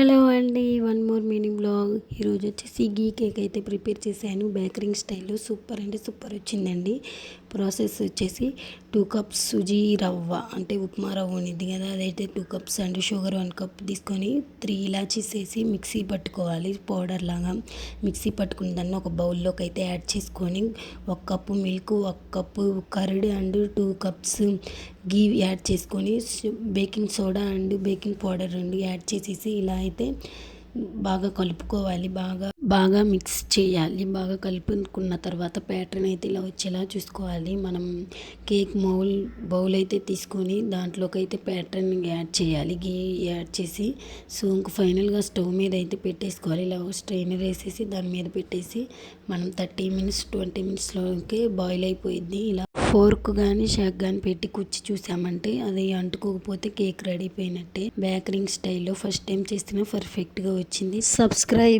Hello అండి one more mini blog. ఈరోజు వచ్చేసి గీ కేక్ అయితే ప్రిపేర్ చేశాను. బేకరింగ్ స్టైల్లో సూపర్ అంటే సూపర్ వచ్చిందండి. ప్రాసెస్ వచ్చేసి టూ కప్స్ సుజీ రవ్వ అంటే ఉప్మా రవ్వ ఉంది కదా అదైతే two cups and sugar one cup తీసుకొని త్రీ ఇలాచీస్ వేసి మిక్సీ పట్టుకోవాలి పౌడర్ లాగా మిక్సీ పట్టుకున్న దాన్ని ఒక బౌల్లోకి అయితే యాడ్ చేసుకొని ఒక కప్పు మిల్క్ ఒక cup curd and two cups ghee add చేసుకొని baking soda and baking powder రెండు యాడ్ చేసేసి ఇలా అయితే బాగా కలుపుకోవాలి బాగా బాగా మిక్స్ చేయాలి బాగా కలుపుకున్న తర్వాత ప్యాటర్న్ అయితే ఇలా వచ్చేలా చూసుకోవాలి. మనం కేక్ మౌల్ బౌల్ అయితే తీసుకొని దాంట్లోకి అయితే ప్యాటర్న్ యాడ్ చేయాలి. గీ యాడ్ చేసి సో ఇంక ఫైనల్గా స్టవ్ మీద అయితే పెట్టేసుకోవాలి. ఇలా స్ట్రైనర్ వేసేసి దాని మీద పెట్టేసి మనం థర్టీ మినిట్స్ ట్వంటీ మినిట్స్లోకి బాయిల్ అయిపోయింది ఇలా ఫోర్క్ కానీ షాక్ కానీ పెట్టి కుచ్చి చూసామంటే అది అంటుకోకపోతే కేక్ రెడీ అయిపోయినట్టే. బేకరింగ్ స్టైల్లో ఫస్ట్ టైం చేస్తేనే పర్ఫెక్ట్గా వచ్చింది. సబ్స్క్రైబ్